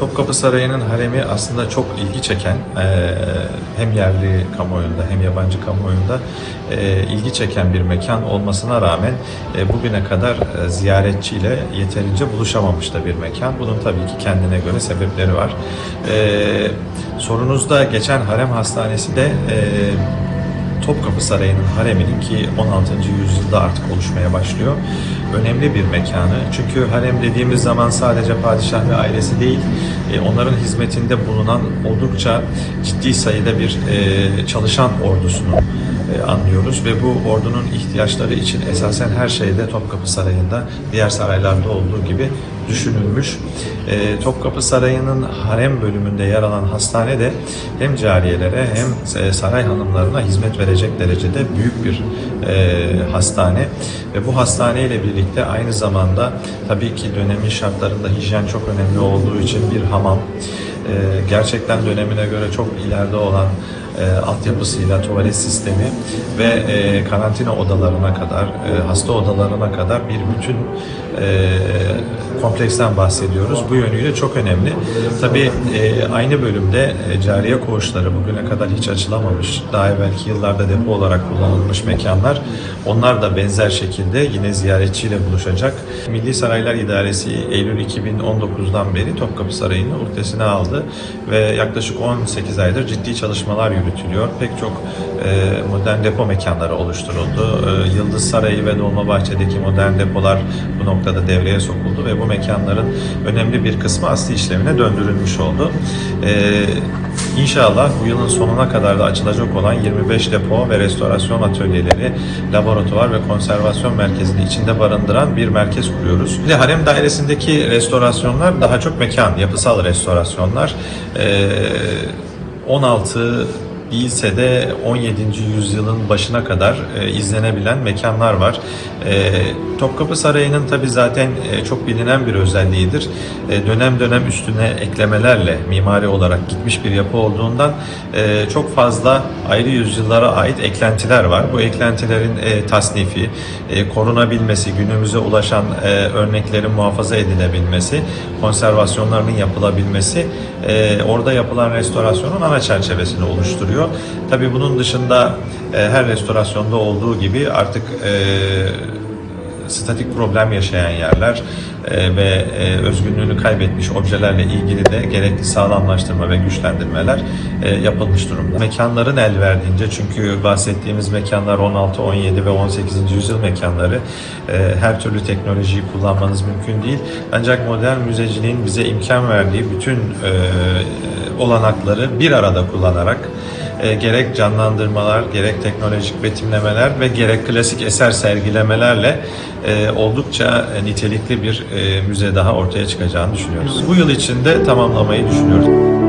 Topkapı Sarayı'nın haremi aslında çok ilgi çeken eee, hem yerli kamuoyunda hem yabancı kamuoyunda eee, ilgi çeken bir mekan olmasına rağmen eee, bugüne kadar eee, ziyaretçiyle yeterince buluşamamış da bir mekan. Bunun tabii ki kendine göre sebepleri var. Sorunuzda geçen harem hastanesi de eee Topkapı Sarayı'nın hareminin ki 16. yüzyılda artık oluşmaya başlıyor. Önemli bir mekanı. Çünkü harem dediğimiz zaman sadece padişah ve ailesi değil, e, onların hizmetinde bulunan oldukça ciddi sayıda bir e, çalışan ordusunu e, anlıyoruz ve bu ordunun ihtiyaçları için esasen her şeyde Topkapı Sarayı'nda diğer saraylarda olduğu gibi düşünülmüş. E, Topkapı Sarayı'nın harem bölümünde yer alan hastane de hem cariyelere hem e, saray hanımlarına hizmet verecek derecede büyük bir e, hastane ve bu hastane ile birlikte aynı zamanda tabii ki dönemin şartlarında hijyen çok önemli olduğu için bir hamam, e, gerçekten dönemine göre çok ileride olan e, altyapısıyla tuvalet sistemi ve e, karantina odalarına kadar, e, hasta odalarına kadar bir bütün e, kompleksten bahsediyoruz. Bu yönüyle çok önemli. Tabii e, aynı bölümde e, cariye koğuşları bugüne kadar hiç açılamamış, daha evvelki yıllarda depo olarak kullanılmış mekanlar. Onlar da benzer şekilde yine ziyaretçiyle buluşacak. Milli Saraylar İdaresi Eylül 2019'dan beri Topkapı Sarayı'nı uhdesine aldı ve yaklaşık 18 aydır ciddi çalışmalar yürütülüyor. Pek çok e, modern depo mekanları oluşturuldu. E, Yıldız Sarayı ve Dolmabahçe'deki modern depolar bu noktada devreye sokuldu ve bu mekanların önemli bir kısmı asli işlevine döndürülmüş oldu. E, İnşallah bu yılın sonuna kadar da açılacak olan 25 depo ve restorasyon atölyeleri, laboratuvar ve konservasyon merkezini içinde barındıran bir merkez kuruyoruz. De harem dairesindeki restorasyonlar daha çok mekan, yapısal restorasyonlar. Ee, 16 değilse de 17. yüzyılın başına kadar e, izlenebilen mekanlar var. E, Topkapı Sarayı'nın tabi zaten e, çok bilinen bir özelliğidir. E, dönem dönem üstüne eklemelerle mimari olarak gitmiş bir yapı olduğundan e, çok fazla ayrı yüzyıllara ait eklentiler var. Bu eklentilerin e, tasnifi, e, korunabilmesi, günümüze ulaşan e, örneklerin muhafaza edilebilmesi, konservasyonlarının yapılabilmesi e, orada yapılan restorasyonun ana çerçevesini oluşturuyor. Tabii bunun dışında e, her restorasyonda olduğu gibi artık e, statik problem yaşayan yerler e, ve e, özgünlüğünü kaybetmiş objelerle ilgili de gerekli sağlamlaştırma ve güçlendirmeler e, yapılmış durumda. Mekanların el verdiğince çünkü bahsettiğimiz mekanlar 16, 17 ve 18. yüzyıl mekanları e, her türlü teknolojiyi kullanmanız mümkün değil. Ancak modern müzeciliğin bize imkan verdiği bütün e, olanakları bir arada kullanarak e, gerek canlandırmalar, gerek teknolojik betimlemeler ve gerek klasik eser sergilemelerle e, oldukça e, nitelikli bir e, müze daha ortaya çıkacağını düşünüyoruz. Bu yıl içinde tamamlamayı düşünüyoruz.